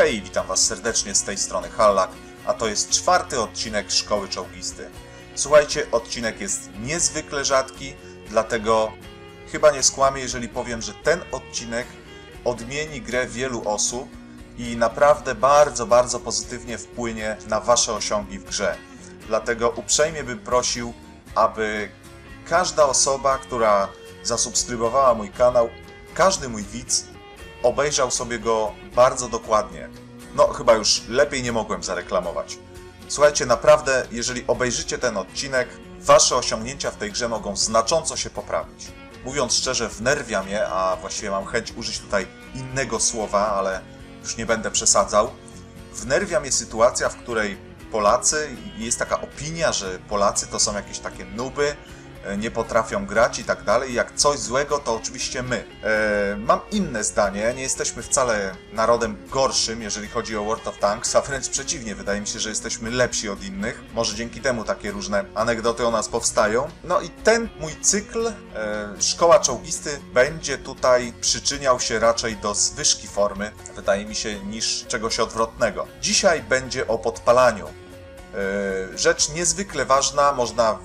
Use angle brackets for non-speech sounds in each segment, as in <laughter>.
Hej, witam Was serdecznie z tej strony Hallak, a to jest czwarty odcinek Szkoły Czołgisty. Słuchajcie, odcinek jest niezwykle rzadki, dlatego chyba nie skłamię, jeżeli powiem, że ten odcinek odmieni grę wielu osób i naprawdę bardzo, bardzo pozytywnie wpłynie na Wasze osiągi w grze. Dlatego uprzejmie bym prosił, aby każda osoba, która zasubskrybowała mój kanał, każdy mój widz obejrzał sobie go bardzo dokładnie. No, chyba już lepiej nie mogłem zareklamować. Słuchajcie, naprawdę, jeżeli obejrzycie ten odcinek, wasze osiągnięcia w tej grze mogą znacząco się poprawić. Mówiąc szczerze, wnerwia mnie, a właściwie mam chęć użyć tutaj innego słowa, ale już nie będę przesadzał. Wnerwia mnie sytuacja, w której Polacy, jest taka opinia, że Polacy to są jakieś takie nuby, nie potrafią grać i tak dalej. Jak coś złego, to oczywiście my. E, mam inne zdanie. Nie jesteśmy wcale narodem gorszym, jeżeli chodzi o World of Tanks, a wręcz przeciwnie. Wydaje mi się, że jesteśmy lepsi od innych. Może dzięki temu takie różne anegdoty o nas powstają. No i ten mój cykl, e, Szkoła Czołgisty, będzie tutaj przyczyniał się raczej do zwyżki formy, wydaje mi się, niż czegoś odwrotnego. Dzisiaj będzie o podpalaniu. E, Rzecz niezwykle ważna, można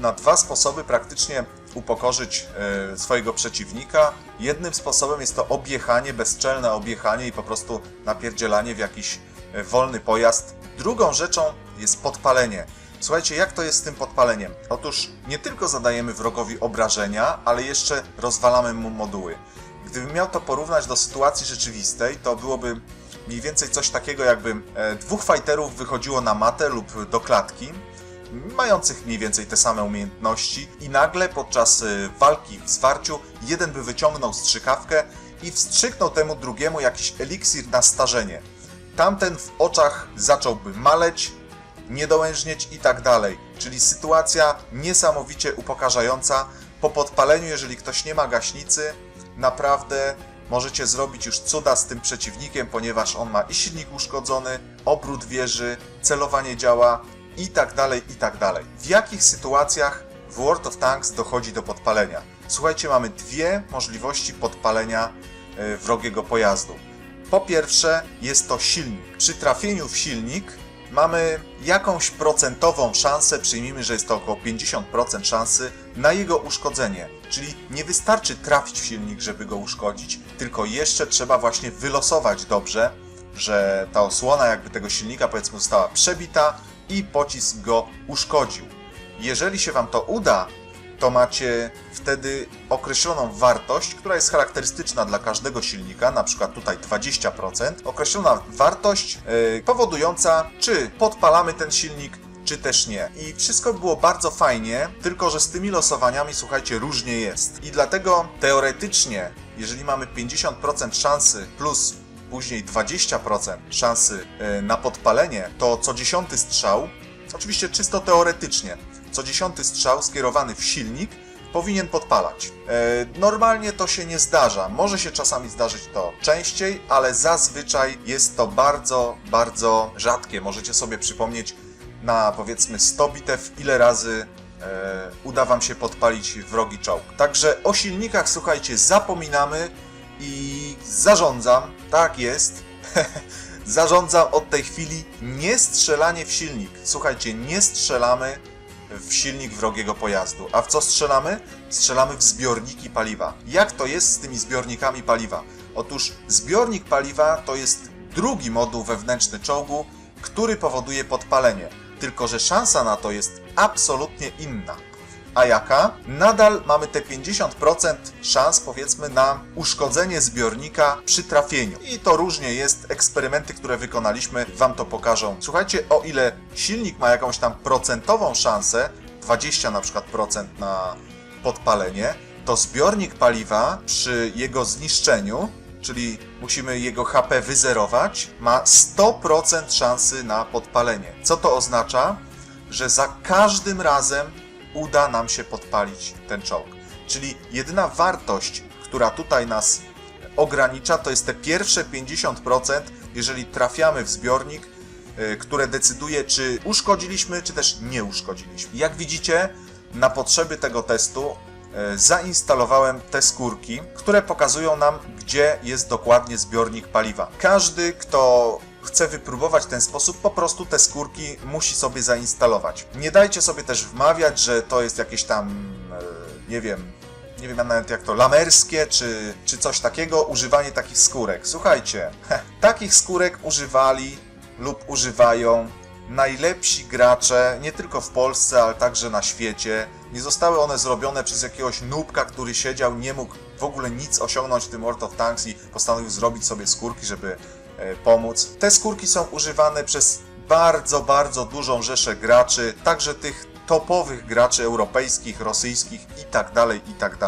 na dwa sposoby praktycznie upokorzyć e, swojego przeciwnika. Jednym sposobem jest to objechanie, bezczelne objechanie i po prostu napierdzielanie w jakiś e, wolny pojazd. Drugą rzeczą jest podpalenie. Słuchajcie, jak to jest z tym podpaleniem? Otóż nie tylko zadajemy wrogowi obrażenia, ale jeszcze rozwalamy mu moduły. Gdybym miał to porównać do sytuacji rzeczywistej, to byłoby mniej więcej coś takiego, jakby e, dwóch fighterów wychodziło na matę lub do klatki, mających mniej więcej te same umiejętności i nagle podczas e, walki w zwarciu jeden by wyciągnął strzykawkę i wstrzyknął temu drugiemu jakiś eliksir na starzenie. Tamten w oczach zacząłby maleć, niedołężnieć i tak dalej. Czyli sytuacja niesamowicie upokarzająca. Po podpaleniu, jeżeli ktoś nie ma gaśnicy, naprawdę możecie zrobić już cuda z tym przeciwnikiem, ponieważ on ma i silnik uszkodzony, obrót wieży, celowanie działa i tak dalej, i tak dalej. W jakich sytuacjach w World of Tanks dochodzi do podpalenia? Słuchajcie, mamy dwie możliwości podpalenia e, wrogiego pojazdu. Po pierwsze, jest to silnik. Przy trafieniu w silnik mamy jakąś procentową szansę, przyjmijmy, że jest to około 50% szansy na jego uszkodzenie. Czyli nie wystarczy trafić w silnik, żeby go uszkodzić, tylko jeszcze trzeba właśnie wylosować dobrze, że ta osłona jakby tego silnika powiedzmy została przebita i pocisk go uszkodził. Jeżeli się Wam to uda, to macie wtedy określoną wartość, która jest charakterystyczna dla każdego silnika, na przykład tutaj 20%, określona wartość yy, powodująca, czy podpalamy ten silnik, czy też nie. I wszystko było bardzo fajnie, tylko że z tymi losowaniami, słuchajcie, różnie jest. I dlatego teoretycznie, jeżeli mamy 50% szansy plus później 20% szansy yy, na podpalenie, to co dziesiąty strzał, oczywiście czysto teoretycznie, co dziesiąty strzał skierowany w silnik powinien podpalać. E, Normalnie to się nie zdarza. Może się czasami zdarzyć to częściej, ale zazwyczaj jest to bardzo, bardzo rzadkie. Możecie sobie przypomnieć na powiedzmy 100 bitew, ile razy e, uda Wam się podpalić wrogi czołg. Także o silnikach, słuchajcie, zapominamy i zarządzam, tak jest, <laughs> zarządzam od tej chwili nie strzelanie w silnik. Słuchajcie, nie strzelamy w silnik wrogiego pojazdu. A w co strzelamy? Strzelamy w zbiorniki paliwa. Jak to jest z tymi zbiornikami paliwa? Otóż zbiornik paliwa to jest drugi moduł wewnętrzny czołgu, który powoduje podpalenie. Tylko, że szansa na to jest absolutnie inna. A jaka? Nadal mamy te 50% szans, powiedzmy, na uszkodzenie zbiornika przy trafieniu. I to różnie jest. Eksperymenty, które wykonaliśmy, Wam to pokażą. Słuchajcie, o ile silnik ma jakąś tam procentową szansę, 20 na przykład procent na podpalenie, to zbiornik paliwa przy jego zniszczeniu, czyli musimy jego HP wyzerować, ma 100% szansy na podpalenie. Co to oznacza? Że za każdym razem uda nam się podpalić ten czołg. Czyli jedyna wartość, która tutaj nas ogranicza, to jest te pierwsze 50%, jeżeli trafiamy w zbiornik, y, które decyduje, czy uszkodziliśmy, czy też nie uszkodziliśmy. Jak widzicie, na potrzeby tego testu e, zainstalowałem te skórki, które pokazują nam, gdzie jest dokładnie zbiornik paliwa. Każdy, kto chce wypróbować ten sposób, po prostu te skórki musi sobie zainstalować. Nie dajcie sobie też wmawiać, że to jest jakieś tam, e, nie wiem, nie wiem nawet jak to, lamerskie czy, czy coś takiego, używanie takich skórek. Słuchajcie, takich skórek używali lub używają najlepsi gracze, nie tylko w Polsce, ale także na świecie. Nie zostały one zrobione przez jakiegoś nubka, który siedział, nie mógł w ogóle nic osiągnąć w tym World of Tanks i postanowił zrobić sobie skórki, żeby pomóc. Te skórki są używane przez bardzo, bardzo dużą rzeszę graczy, także tych topowych graczy europejskich, rosyjskich i tak dalej, i tak.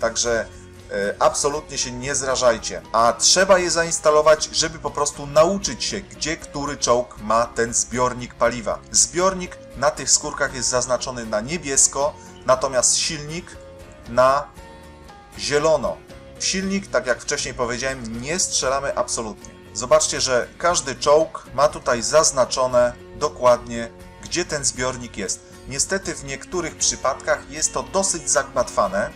Także e, absolutnie się nie zrażajcie. A trzeba je zainstalować, żeby po prostu nauczyć się, gdzie który czołg ma ten zbiornik paliwa. Zbiornik na tych skórkach jest zaznaczony na niebiesko, natomiast silnik na zielono. W silnik, tak jak wcześniej powiedziałem, nie strzelamy absolutnie. Zobaczcie, że każdy czołg ma tutaj zaznaczone dokładnie, gdzie ten zbiornik jest. Niestety w niektórych przypadkach jest to dosyć zagmatwane,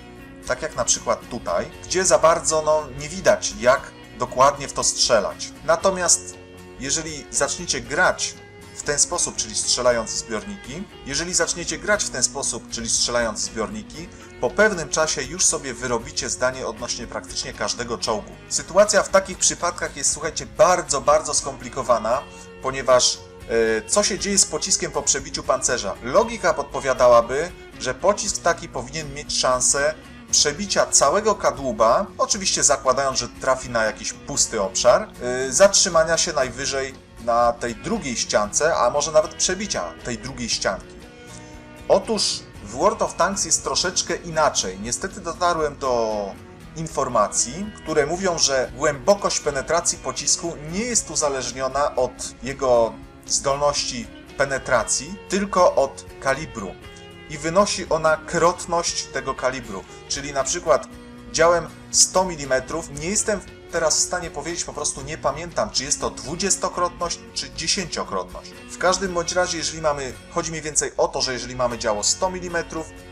tak jak na przykład tutaj, gdzie za bardzo no, nie widać, jak dokładnie w to strzelać. Natomiast jeżeli zaczniecie grać w ten sposób, czyli strzelając zbiorniki, jeżeli zaczniecie grać w ten sposób, czyli strzelając zbiorniki, po pewnym czasie już sobie wyrobicie zdanie odnośnie praktycznie każdego czołgu. Sytuacja w takich przypadkach jest, słuchajcie, bardzo, bardzo skomplikowana, ponieważ e, co się dzieje z pociskiem po przebiciu pancerza? Logika podpowiadałaby, że pocisk taki powinien mieć szansę przebicia całego kadłuba, oczywiście zakładając, że trafi na jakiś pusty obszar, yy, zatrzymania się najwyżej na tej drugiej ściance, a może nawet przebicia tej drugiej ścianki. Otóż w World of Tanks jest troszeczkę inaczej. Niestety dotarłem do informacji, które mówią, że głębokość penetracji pocisku nie jest uzależniona od jego zdolności penetracji, tylko od kalibru i wynosi ona krotność tego kalibru. Czyli na przykład działem 100 mm, nie jestem teraz w stanie powiedzieć, po prostu nie pamiętam, czy jest to 20-krotność, czy 10-krotność. W każdym bądź razie, jeżeli mamy, chodzi mniej więcej o to, że jeżeli mamy działo 100 mm,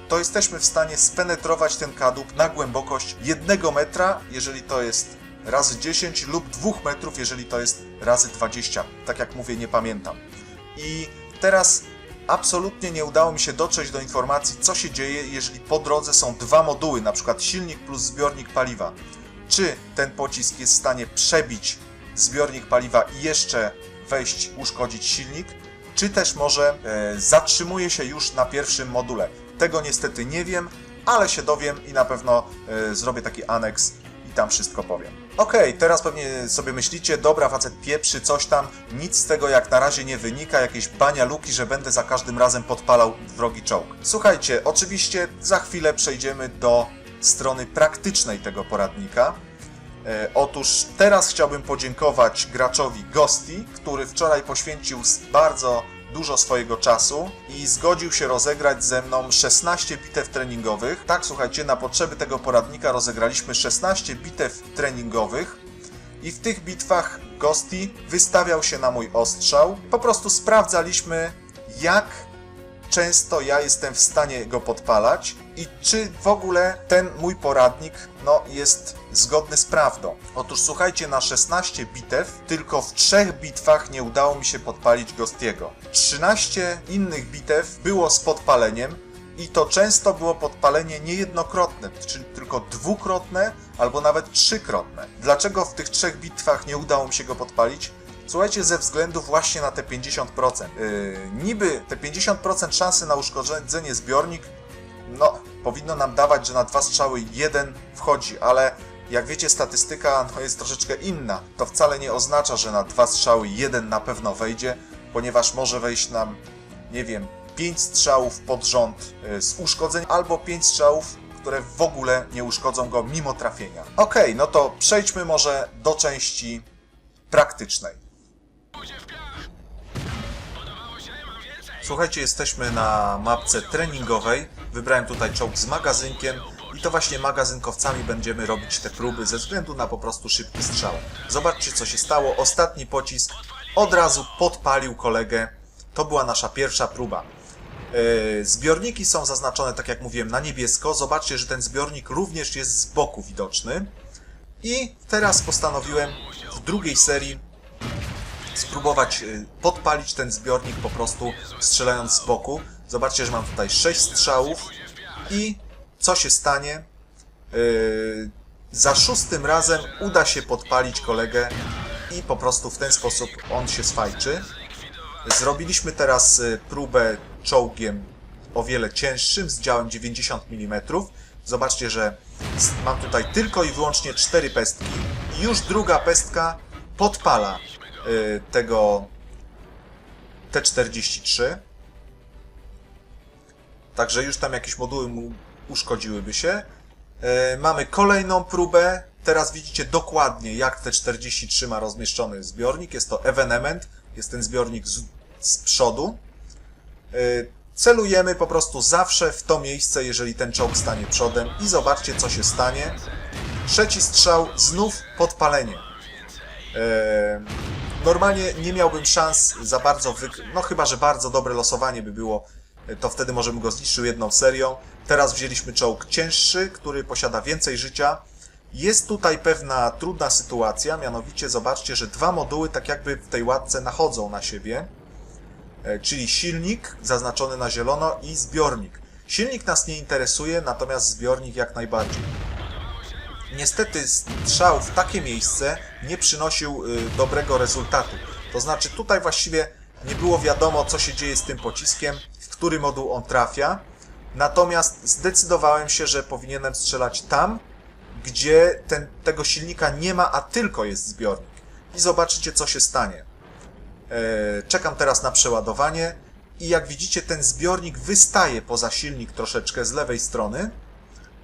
to jesteśmy w stanie spenetrować ten kadłub na głębokość 1 metra, jeżeli to jest razy 10 lub 2 metrów, jeżeli to jest razy 20. Tak jak mówię, nie pamiętam. I teraz absolutnie nie udało mi się dotrzeć do informacji, co się dzieje, jeżeli po drodze są dwa moduły, na przykład silnik plus zbiornik paliwa. Czy ten pocisk jest w stanie przebić zbiornik paliwa i jeszcze wejść, uszkodzić silnik, czy też może e, zatrzymuje się już na pierwszym module. Tego niestety nie wiem, ale się dowiem i na pewno e, zrobię taki aneks i tam wszystko powiem. Okej, teraz pewnie sobie myślicie, dobra, facet pieprzy, coś tam, nic z tego jak na razie nie wynika, jakieś bania luki, że będę za każdym razem podpalał wrogi czołg. Słuchajcie, oczywiście za chwilę przejdziemy do strony praktycznej tego poradnika. E, Otóż teraz chciałbym podziękować graczowi Gosti, który wczoraj poświęcił bardzo dużo swojego czasu i zgodził się rozegrać ze mną 16 bitew treningowych. Tak, słuchajcie, na potrzeby tego poradnika rozegraliśmy 16 bitew treningowych i w tych bitwach Gosti wystawiał się na mój ostrzał. Po prostu sprawdzaliśmy, jak często ja jestem w stanie go podpalać i czy w ogóle ten mój poradnik no, jest zgodny z prawdą. Otóż słuchajcie, na 16 bitew tylko w trzech bitwach nie udało mi się podpalić Gostiego. 13 innych bitew było z podpaleniem i to często było podpalenie niejednokrotne, czyli tylko dwukrotne albo nawet trzykrotne. Dlaczego w tych trzech bitwach nie udało mi się go podpalić? Słuchajcie, ze względu właśnie na te 50%. Yy, niby te 50% szansy na uszkodzenie zbiornik, no, powinno nam dawać, że na dwa strzały jeden wchodzi, ale jak wiecie, statystyka no, jest troszeczkę inna. To wcale nie oznacza, że na dwa strzały jeden na pewno wejdzie, ponieważ może wejść nam, nie wiem, 5 strzałów pod rząd yy, z uszkodzeń, albo 5 strzałów, które w ogóle nie uszkodzą go mimo trafienia. Okej, no to przejdźmy może do części praktycznej. Słuchajcie, jesteśmy na mapce treningowej. Wybrałem tutaj czołg z magazynkiem i to właśnie magazynkowcami będziemy robić te próby ze względu na po prostu szybki strzał. Zobaczcie co się stało. Ostatni pocisk od razu podpalił kolegę. To była nasza pierwsza próba. E, Zbiorniki są zaznaczone, tak jak mówiłem, na niebiesko. Zobaczcie, że ten zbiornik również jest z boku widoczny. I teraz postanowiłem w drugiej serii spróbować y, podpalić ten zbiornik po prostu strzelając z boku. Zobaczcie, że mam tutaj 6 strzałów i co się stanie? Yy, za szóstym razem uda się podpalić kolegę i po prostu w ten sposób on się sfajczy. Zrobiliśmy teraz y, próbę czołgiem o wiele cięższym z działem 90 mm. Zobaczcie, że mam tutaj tylko i wyłącznie 4 pestki i już druga pestka podpala tego T-43. Także już tam jakieś moduły mu uszkodziłyby się. E, mamy kolejną próbę. Teraz widzicie dokładnie, jak T-43 ma rozmieszczony zbiornik. Jest to evenement, jest ten zbiornik z, z przodu. E, celujemy po prostu zawsze w to miejsce, jeżeli ten czołg stanie przodem i zobaczcie, co się stanie. Trzeci strzał, znów podpalenie. Normalnie nie miałbym szans za bardzo, no chyba, że bardzo dobre losowanie by było, e, to wtedy może bym go zniszczył jedną serią. Teraz wzięliśmy czołg cięższy, który posiada więcej życia. Jest tutaj pewna trudna sytuacja, mianowicie zobaczcie, że dwa moduły tak jakby w tej łatce nachodzą na siebie, E, czyli silnik zaznaczony na zielono i zbiornik. Silnik nas nie interesuje, natomiast zbiornik jak najbardziej. Niestety strzał w takie miejsce nie przynosił y, dobrego rezultatu. To znaczy tutaj właściwie nie było wiadomo co się dzieje z tym pociskiem, w który moduł on trafia. Natomiast zdecydowałem się, że powinienem strzelać tam, gdzie ten, tego silnika nie ma, a tylko jest zbiornik. I zobaczycie co się stanie. E, Czekam teraz na przeładowanie i jak widzicie ten zbiornik wystaje poza silnik troszeczkę z lewej strony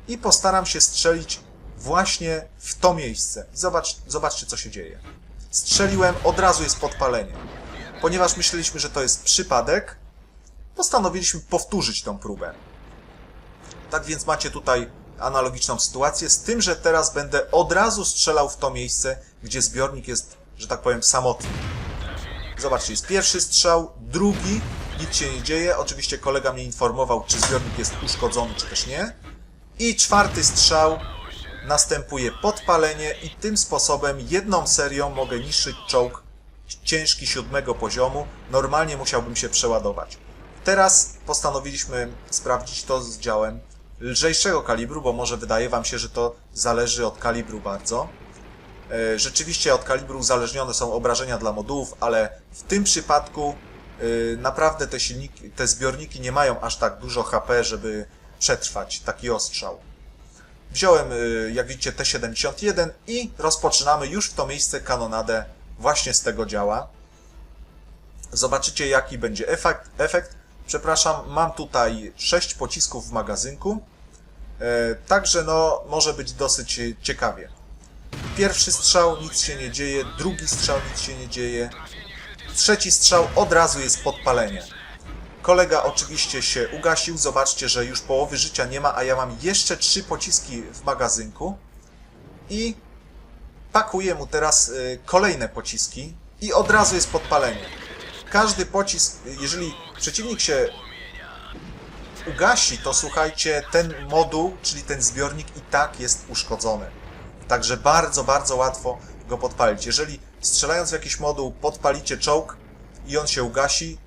i postaram się strzelić właśnie w to miejsce. Zobacz, zobaczcie, co się dzieje. Strzeliłem, od razu jest podpalenie. Ponieważ myśleliśmy, że to jest przypadek, postanowiliśmy powtórzyć tą próbę. Tak więc macie tutaj analogiczną sytuację, z tym, że teraz będę od razu strzelał w to miejsce, gdzie zbiornik jest, że tak powiem, samotny. Zobaczcie, jest pierwszy strzał, drugi, nic się nie dzieje. Oczywiście kolega mnie informował, czy zbiornik jest uszkodzony, czy też nie. I czwarty strzał, następuje podpalenie i tym sposobem jedną serią mogę niszczyć czołg ciężki siódmego poziomu. Normalnie musiałbym się przeładować. Teraz postanowiliśmy sprawdzić to z działem lżejszego kalibru, bo może wydaje wam się, że to zależy od kalibru bardzo. E, Rzeczywiście od kalibru uzależnione są obrażenia dla modułów, ale w tym przypadku e, naprawdę te silniki, te zbiorniki nie mają aż tak dużo HP, żeby przetrwać taki ostrzał. Wziąłem, y, jak widzicie, T-71 i rozpoczynamy już w to miejsce kanonadę właśnie z tego działa. Zobaczycie, jaki będzie efekt. efekt. Przepraszam, mam tutaj 6 pocisków w magazynku. E, Także no, może być dosyć ciekawie. Pierwszy strzał, nic się nie dzieje. Drugi strzał, nic się nie dzieje. Trzeci strzał, od razu jest podpalenie. Kolega oczywiście się ugasił. Zobaczcie, że już połowy życia nie ma, a ja mam jeszcze trzy pociski w magazynku. I pakuję mu teraz y, kolejne pociski i od razu jest podpalenie. Każdy pocisk, jeżeli przeciwnik się ugasi, to słuchajcie, ten moduł, czyli ten zbiornik i tak jest uszkodzony. Także bardzo, bardzo łatwo go podpalić. Jeżeli strzelając w jakiś moduł podpalicie czołg i on się ugasi,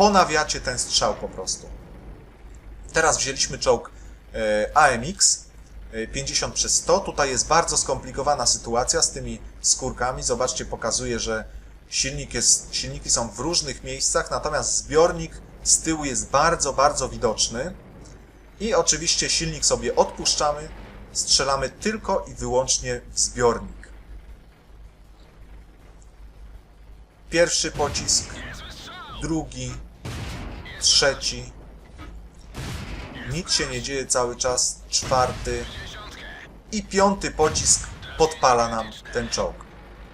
ponawiacie ten strzał po prostu. Teraz wzięliśmy czołg e, AMX e, 50 przez 100. Tutaj jest bardzo skomplikowana sytuacja z tymi skórkami. Zobaczcie, pokazuje, że silnik jest, silniki są w różnych miejscach, natomiast zbiornik z tyłu jest bardzo, bardzo widoczny. I oczywiście silnik sobie odpuszczamy, strzelamy tylko i wyłącznie w zbiornik. Pierwszy pocisk, drugi, trzeci. Nic się nie dzieje cały czas. Czwarty i piąty pocisk podpala nam ten czołg.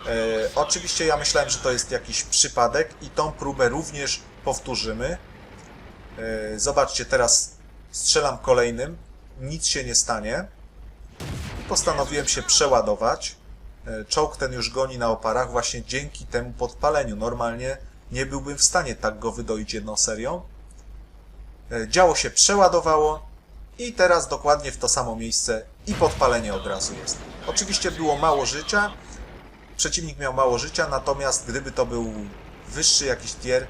E, oczywiście ja myślałem, że to jest jakiś przypadek i tą próbę również powtórzymy. E, zobaczcie, teraz strzelam kolejnym. Nic się nie stanie. Postanowiłem się przeładować. E, Czołg ten już goni na oparach właśnie dzięki temu podpaleniu. Normalnie nie byłbym w stanie tak go wydoić jedną serią. E, Działo się przeładowało i teraz dokładnie w to samo miejsce i podpalenie od razu jest. Oczywiście było mało życia, przeciwnik miał mało życia, natomiast gdyby to był wyższy jakiś tier,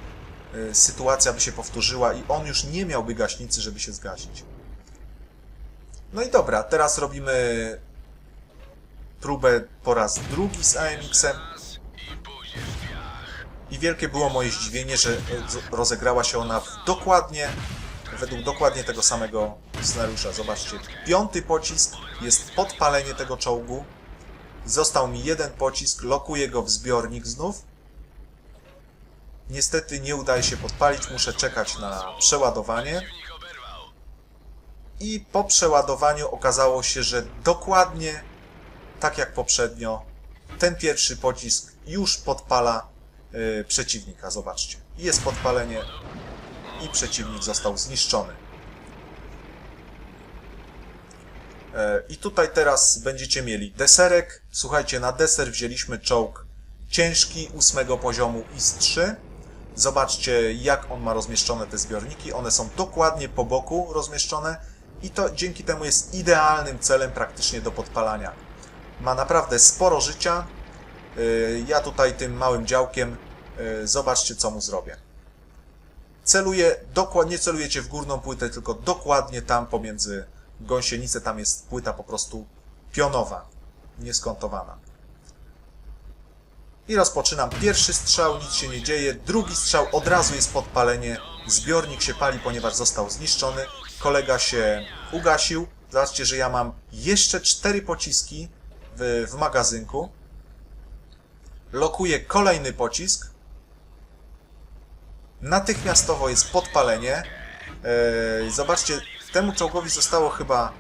y, sytuacja by się powtórzyła i on już nie miałby gaśnicy, żeby się zgasić. No i dobra, teraz robimy próbę po raz drugi z AMX-em. I wielkie było moje zdziwienie, że e, rozegrała się ona w dokładnie, według dokładnie tego samego scenariusza. Zobaczcie, piąty pocisk jest podpalenie tego czołgu. Został mi jeden pocisk, lokuję go w zbiornik znów. Niestety nie udaje się podpalić, muszę czekać na przeładowanie. I po przeładowaniu okazało się, że dokładnie tak jak poprzednio, ten pierwszy pocisk już podpala y, przeciwnika. Zobaczcie. Jest podpalenie i przeciwnik został zniszczony. E, I tutaj teraz będziecie mieli deserek. Słuchajcie, na deser wzięliśmy czołg ciężki ósmego poziomu IS-3. Zobaczcie, jak on ma rozmieszczone te zbiorniki. One są dokładnie po boku rozmieszczone i to dzięki temu jest idealnym celem praktycznie do podpalania. Ma naprawdę sporo życia. Y, Ja tutaj tym małym działkiem, y, zobaczcie co mu zrobię. Celuję, dokładnie, nie celujecie w górną płytę, tylko dokładnie tam pomiędzy gąsienicę, tam jest płyta po prostu pionowa, nieskontowana. I rozpoczynam pierwszy strzał, nic się nie dzieje. Drugi strzał, od razu jest podpalenie. Zbiornik się pali, ponieważ został zniszczony. Kolega się ugasił. Zobaczcie, że ja mam jeszcze cztery pociski w, w magazynku. Lokuję kolejny pocisk. Natychmiastowo jest podpalenie. Eee, zobaczcie, temu czołgowi zostało chyba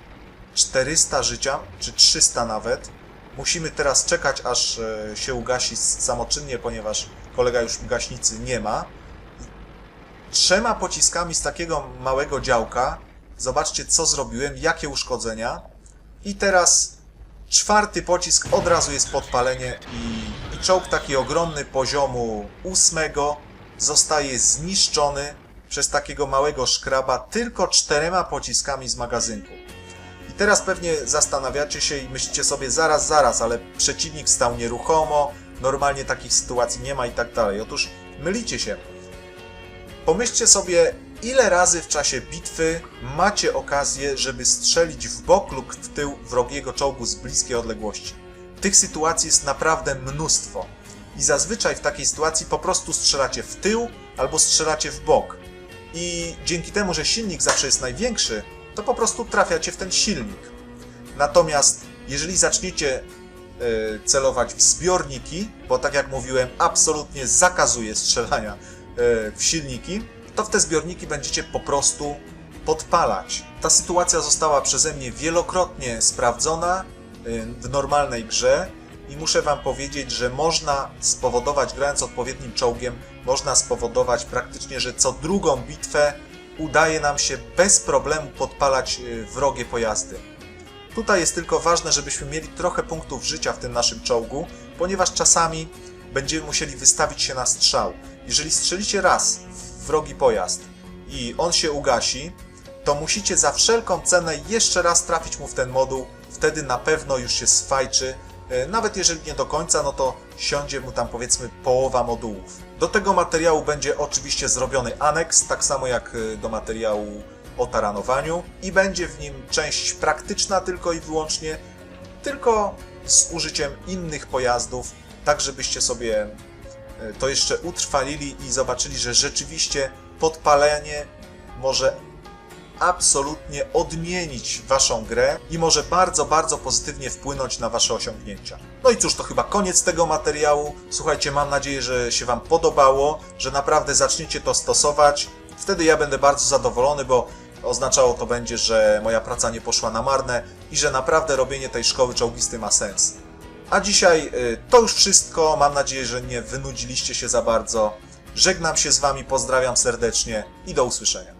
400 życia, czy 300 nawet. Musimy teraz czekać, aż e, się ugasi samoczynnie, ponieważ kolega już gaśnicy nie ma. Trzema pociskami z takiego małego działka, zobaczcie co zrobiłem, jakie uszkodzenia. I teraz czwarty pocisk, od razu jest podpalenie i, i czołg taki ogromny poziomu ósmego zostaje zniszczony przez takiego małego szkraba tylko czterema pociskami z magazynku. I teraz pewnie zastanawiacie się i myślicie sobie zaraz, zaraz, ale przeciwnik stał nieruchomo, normalnie takich sytuacji nie ma i tak dalej. Otóż mylicie się. Pomyślcie sobie, ile razy w czasie bitwy macie okazję, żeby strzelić w bok lub w tył wrogiego czołgu z bliskiej odległości. Tych sytuacji jest naprawdę mnóstwo. I zazwyczaj w takiej sytuacji po prostu strzelacie w tył albo strzelacie w bok. I dzięki temu, że silnik zawsze jest największy, to po prostu trafiacie w ten silnik. Natomiast jeżeli zaczniecie e, celować w zbiorniki, bo tak jak mówiłem, absolutnie zakazuję strzelania e, w silniki, to w te zbiorniki będziecie po prostu podpalać. Ta sytuacja została przeze mnie wielokrotnie sprawdzona e, w normalnej grze i muszę Wam powiedzieć, że można spowodować, grając odpowiednim czołgiem, można spowodować praktycznie, że co drugą bitwę udaje nam się bez problemu podpalać e, wrogie pojazdy. Tutaj jest tylko ważne, żebyśmy mieli trochę punktów życia w tym naszym czołgu, ponieważ czasami będziemy musieli wystawić się na strzał. Jeżeli strzelicie raz w wrogi pojazd i on się ugasi, to musicie za wszelką cenę jeszcze raz trafić mu w ten moduł, wtedy na pewno już się sfajczy. E, Nawet jeżeli nie do końca, no to siądzie mu tam powiedzmy połowa modułów. Do tego materiału będzie oczywiście zrobiony aneks, tak samo jak e, do materiału o taranowaniu i będzie w nim część praktyczna tylko i wyłącznie, tylko z użyciem innych pojazdów, tak żebyście sobie e, to jeszcze utrwalili i zobaczyli, że rzeczywiście podpalenie może absolutnie odmienić waszą grę i może bardzo, bardzo pozytywnie wpłynąć na wasze osiągnięcia. No i cóż, to chyba koniec tego materiału. Słuchajcie, mam nadzieję, że się wam podobało, że naprawdę zaczniecie to stosować. Wtedy ja będę bardzo zadowolony, bo oznaczało to będzie, że moja praca nie poszła na marne i że naprawdę robienie tej szkoły czołgisty ma sens. A dzisiaj y, to już wszystko. Mam nadzieję, że nie wynudziliście się za bardzo. Żegnam się z wami, pozdrawiam serdecznie i do usłyszenia.